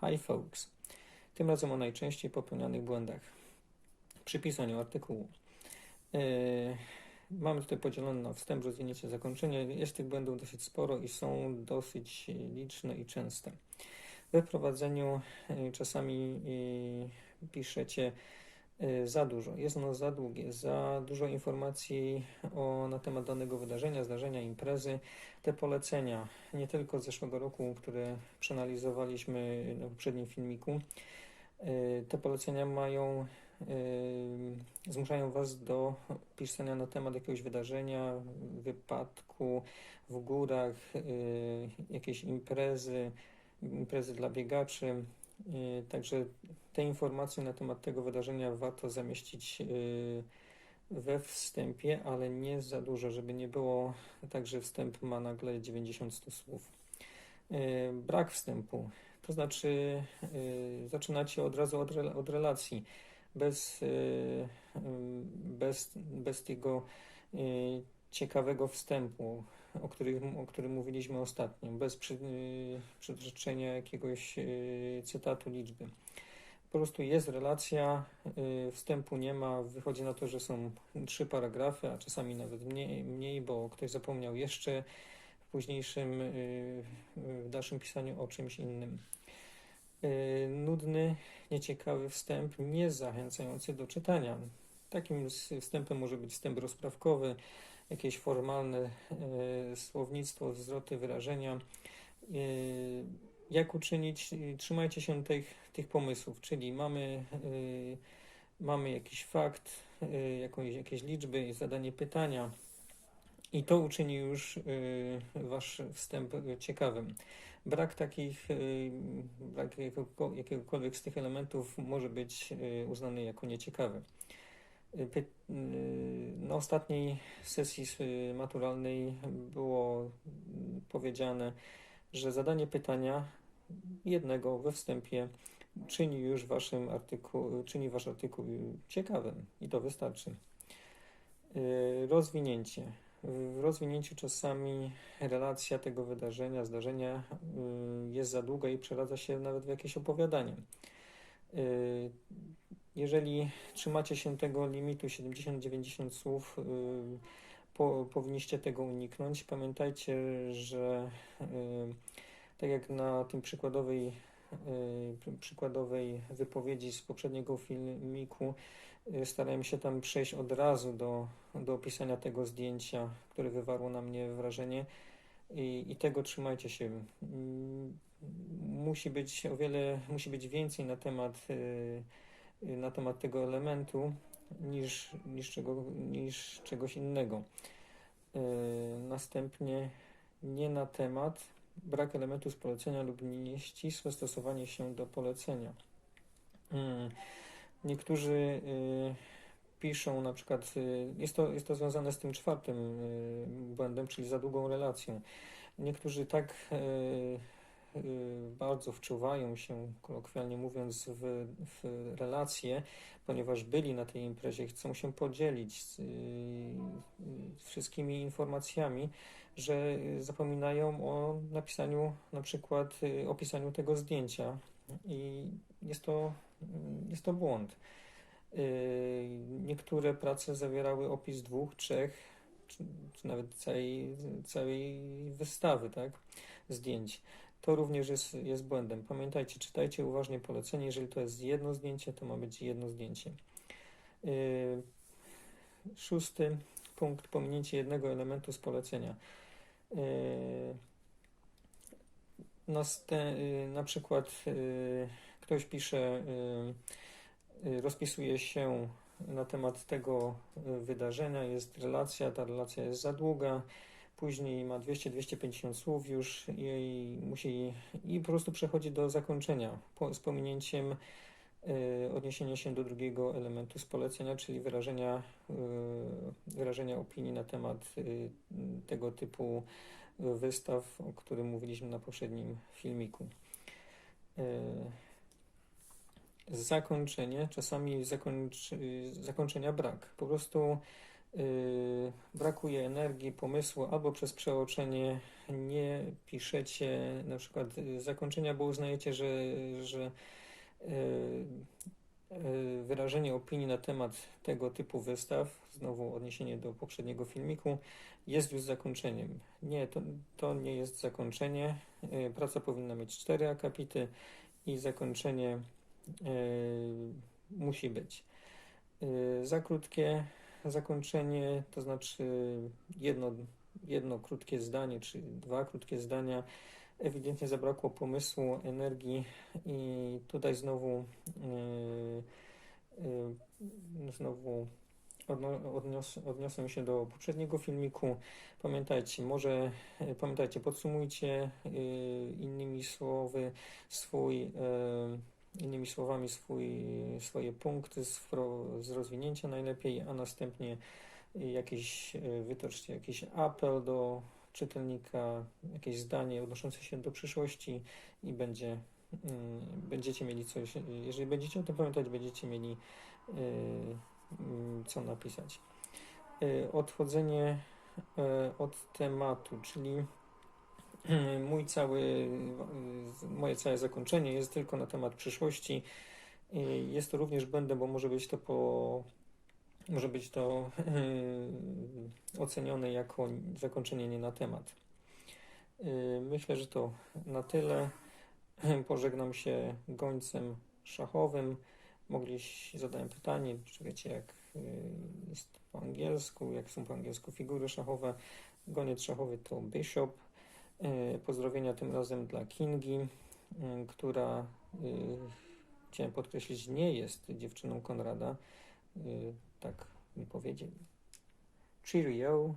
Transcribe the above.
Hi folks. Tym razem o najczęściej popełnianych błędach przy pisaniu artykułu. Yy, mamy tutaj podzielone na wstęp, rozwinięcie, zakończenie. Jest tych błędów dosyć sporo i są dosyć liczne i częste. We wprowadzeniu yy, czasami yy, piszecie za dużo. Jest ono za długie, za dużo informacji o, na temat danego wydarzenia, zdarzenia, imprezy. Te polecenia, nie tylko z zeszłego roku, które przeanalizowaliśmy na poprzednim filmiku, yy, te polecenia mają yy, zmuszają Was do pisania na temat jakiegoś wydarzenia, wypadku w górach, jakiejś imprezy, imprezy dla biegaczy. Yy, Także te informacje na temat tego wydarzenia warto zamieścić yy, we wstępie, ale nie za dużo, żeby nie było. Tak, że wstęp ma nagle 90-100 słów. Yy, Brak wstępu, to znaczy zaczynacie od razu od, od relacji, bez, bez, bez tego ciekawego wstępu, o, których, o którym mówiliśmy ostatnio, bez przy, przytoczenia jakiegoś yy, cytatu liczby. Po prostu jest relacja, yy, wstępu nie ma, wychodzi na to, że są trzy paragrafy, a czasami nawet mniej, mniej bo ktoś zapomniał jeszcze w późniejszym, yy, w dalszym pisaniu o czymś innym. Nudny, nieciekawy wstęp, nie zachęcający do czytania. Takim wstępem może być wstęp rozprawkowy, jakieś formalne yy, słownictwo, zwroty, wyrażenia. Yy, Jak uczynić? Yy, Trzymajcie się tych, tych pomysłów, czyli mamy, mamy jakiś fakt, jakąś, jakieś liczby, zadanie pytania i to uczyni już Wasz wstęp ciekawym. Brak takich, brak jakiego, jakiegokolwiek z tych elementów może być uznany jako nieciekawy. Yy, na ostatniej sesji maturalnej było powiedziane, że zadanie pytania jednego we wstępie czyni już waszym artykuł, czyni wasz artykuł ciekawym i to wystarczy. Yy, Rozwinięcie. W rozwinięciu czasami relacja tego wydarzenia, zdarzenia yy, jest za długa i przeradza się nawet w jakieś opowiadanie. Jeżeli trzymacie się tego limitu 70-90 słów, yy, po, powinniście tego uniknąć. Pamiętajcie, że yy, tak jak na tym przykładowej, przy- przykładowej wypowiedzi z poprzedniego filmiku, starałem się tam przejść od razu do, do opisania tego zdjęcia, które wywarło na mnie wrażenie. I, I tego trzymajcie się. Mm, Musi być o wiele, musi być więcej na temat, yy, na temat tego elementu niż, niż, czego, niż czegoś innego. Yy, Następnie nie na temat, brak elementu z polecenia lub nieścisłe stosowanie się do polecenia. Mm, Niektórzy y, piszą na przykład, y, jest to, jest to związane z tym czwartym y, błędem, czyli za długą relacją. Niektórzy tak y, y, bardzo wczuwają się, kolokwialnie mówiąc, w, w relacje, ponieważ byli na tej imprezie, chcą się podzielić z, y, y, wszystkimi informacjami, że zapominają o napisaniu, na przykład y, opisaniu tego zdjęcia. I jest to, y, jest to błąd. Y, Niektóre prace zawierały opis dwóch, trzech, czy nawet całej, całej wystawy, tak? Zdjęć. To również jest, jest błędem. Pamiętajcie, czytajcie uważnie polecenie. Jeżeli to jest jedno zdjęcie, to ma być jedno zdjęcie. Y, Szósty punkt, pominięcie jednego elementu z polecenia. Yy, yy, na przykład yy, ktoś pisze, yy, yy, rozpisuje się na temat tego yy, wydarzenia, jest relacja, ta relacja jest za długa, później ma 200-250 słów już i musi i po prostu przechodzi do zakończenia po, z pominięciem yy, odniesienia się do drugiego elementu z polecenia, czyli wyrażenia, yy, wyrażenia opinii na temat yy, tego typu wystaw, o którym mówiliśmy na poprzednim filmiku. Yy, Zakończenie, czasami zakończ, zakończenia brak. Po prostu y, brakuje energii, pomysłu, albo przez przeoczenie nie piszecie na przykład y, zakończenia, bo uznajecie, że, że y, y, wyrażenie opinii na temat tego typu wystaw, znowu odniesienie do poprzedniego filmiku, jest już zakończeniem. Nie, to, to nie jest zakończenie. Praca powinna mieć cztery akapity i zakończenie musi być. Za krótkie zakończenie, to znaczy jedno, jedno krótkie zdanie, czy dwa krótkie zdania, ewidentnie zabrakło pomysłu, energii i tutaj znowu yy, yy, znowu odnios, odniosę się do poprzedniego filmiku. Pamiętajcie, może yy, pamiętajcie, podsumujcie yy, innymi słowy swój yy, innymi słowami swój, swoje punkty z, z rozwinięcia najlepiej, a następnie jakieś, y, wytoczcie jakiś apel do czytelnika, jakieś zdanie odnoszące się do przyszłości i będzie, mm, będziecie mieli coś, jeżeli będziecie o tym pamiętać, będziecie mieli y, mm, co napisać. Y, Odchodzenie od tematu, czyli mój cały, moje całe zakończenie jest tylko na temat przyszłości. Jest to również błędem, bo może być to po, może być to ocenione jako zakończenie nie na temat. Y, Myślę, że to na tyle. Pożegnam się gońcem szachowym. Mogliście, zadałem pytanie, czy wiecie jak y, jest po angielsku, jak są po angielsku figury szachowe. Goniec szachowy to bishop. Y, Pozdrowienia tym razem dla Kingi, y, która, y, chciałem podkreślić, nie jest dziewczyną Konrada. Tak mi powiedzieli. Cheerio.